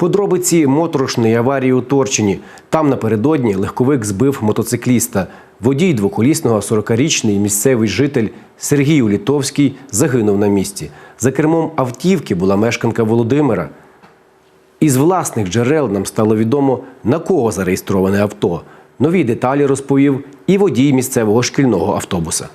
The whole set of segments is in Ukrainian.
Подробиці моторошної аварії у Торчині. Там напередодні легковик збив мотоцикліста. Водій двоколісного 40-річний місцевий житель Сергій Улітовський загинув на місці. За кермом автівки була мешканка Володимира. Із власних джерел нам стало відомо, на кого зареєстроване авто. Нові деталі розповів і водій місцевого шкільного автобуса.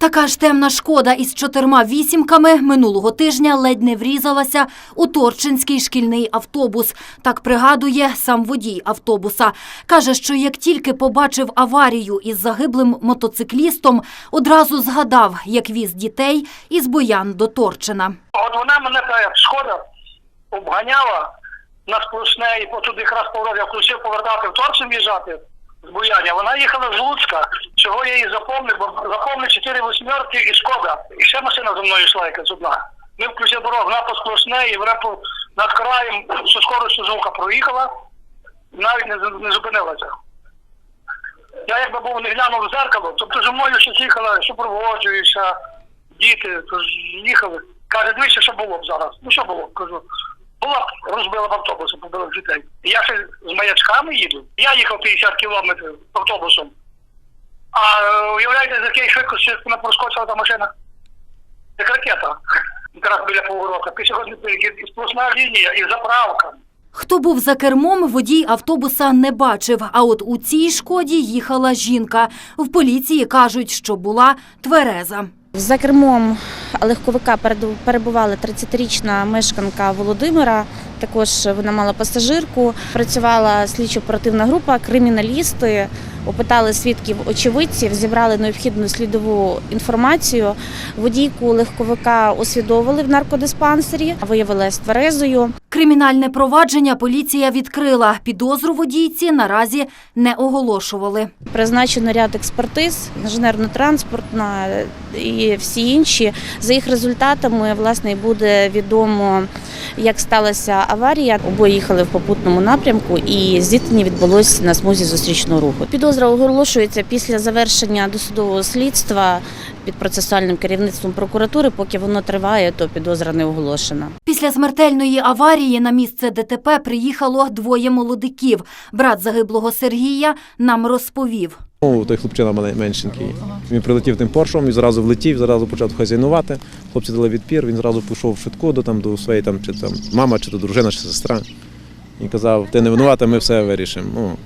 Така ж темна шкода із чотирма вісімками минулого тижня ледь не врізалася у Торчинський шкільний автобус. Так пригадує сам водій автобуса. Каже, що як тільки побачив аварію із загиблим мотоциклістом, одразу згадав, як віз дітей із Боян до Торчина. От вона мене та шкода обганяла на сплошне, і туди якраз поворот включив повертати в торцем їжджати з Буяння. Вона їхала з Луцька, чого я її запомнив, бо запомнив 4 восьмерки і шкода. І ще машина за мною йшла якась одна. Ми включили дорогу, вона по сплошне, і вона по, над краєм зі скоростю звука проїхала, навіть не, не зупинилася. Я якби був не глянув в зеркало, тобто зі мною щось їхала, супроводжуюся, діти, тож їхали. Каже, дивіться, що було б зараз. Ну що було? Кажу, була розбила б автобус, побила дітей. Я ще з маячками їду. Я їхав 50 кілометрів автобусом. А уявляєте, з якої швидкості проскочила та машина? Як ракета. Якраз біля поворота. Пішохідний перехід, і сплошна лінія, і заправка. Хто був за кермом, водій автобуса не бачив. А от у цій шкоді їхала жінка. В поліції кажуть, що була твереза. За кермом легковика перебувала 30-річна мешканка Володимира. Також вона мала пасажирку. Працювала слідчо-оперативна група, криміналісти опитали свідків очевидців, зібрали необхідну слідову інформацію. Водійку легковика освідовили в наркодиспансері, виявилась тверезою. Кримінальне провадження поліція відкрила. Підозру водійці наразі не оголошували. Призначено ряд експертиз, інженерно-транспортна і всі інші. За їх результатами власне і буде відомо, як сталася аварія. Обоє їхали в попутному напрямку, і зіткнення відбулось на смузі зустрічного руху. Підозра оголошується після завершення досудового слідства під процесуальним керівництвом прокуратури. Поки воно триває, то підозра не оголошена. Після смертельної аварії на місце ДТП приїхало двоє молодиків. Брат загиблого Сергія нам розповів. Ну, той хлопчина меншенький. Він прилетів тим поршом і зразу влетів, зразу почав хазяйнувати. Хлопці дали відпір, він зразу пішов в швидку до, там, до своєї там, чи там, мама, чи то дружина, чи сестра. І казав, ти не винувата, ми все вирішимо. Ну,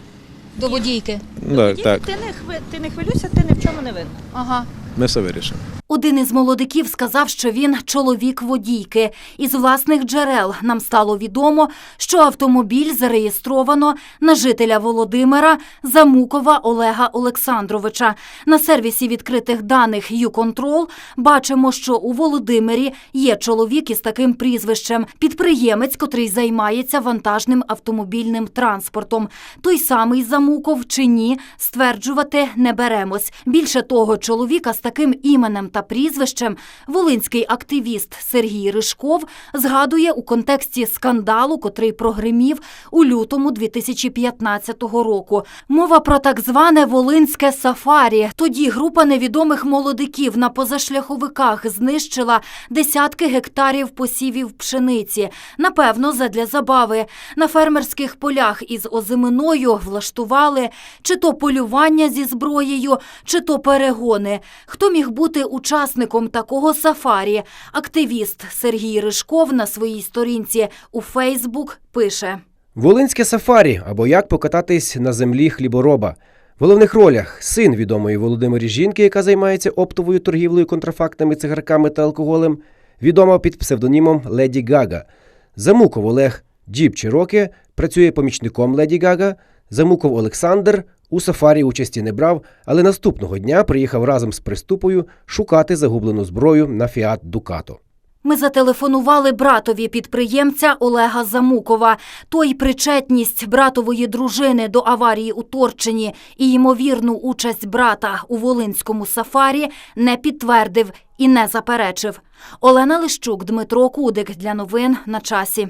До водійки. До так, так, Ти не хви... ти не хвилюйся, ти ні в чому не винна. Ага. ми все вирішимо. Один із молодиків сказав, що він чоловік водійки. Із власних джерел нам стало відомо, що автомобіль зареєстровано на жителя Володимира Замукова Олега Олександровича. На сервісі відкритих даних «Юконтрол» бачимо, що у Володимирі є чоловік із таким прізвищем – підприємець, котрий займається вантажним автомобільним транспортом. Той самий Замуков чи ні, стверджувати не беремось. Більше того, чоловіка з таким іменем та прізвищем волинський активіст Сергій Ришков згадує у контексті скандалу, котрий прогримів у лютому 2015 року. Мова про так зване волинське сафарі. Тоді група невідомих молодиків на позашляховиках знищила десятки гектарів посівів пшениці. Напевно, задля забави. На фермерських полях із озиминою влаштували чи то полювання зі зброєю, чи то перегони. Хто міг бути учасником такого сафарі? Активіст Сергій Ришков на своїй сторінці у Фейсбук пише. Волинське сафарі або як покататись на землі хлібороба. В головних ролях син відомої Володимирі жінки, яка займається оптовою торгівлею контрафактними цигарками та алкоголем, відома під псевдонімом Леді Гага. Замуков Олег Джіп Чирокі працює помічником Леді Гага. Замуков Олександр у сафарі участі не брав, але наступного дня приїхав разом з приступою шукати загублену зброю на Фіат Дукато. Ми зателефонували братові підприємця Олега Замукова. Той причетність братової дружини до аварії у Торчині і ймовірну участь брата у Волинському сафарі не підтвердив і не заперечив. Олена Лищук, Дмитро Кудик для новин на часі.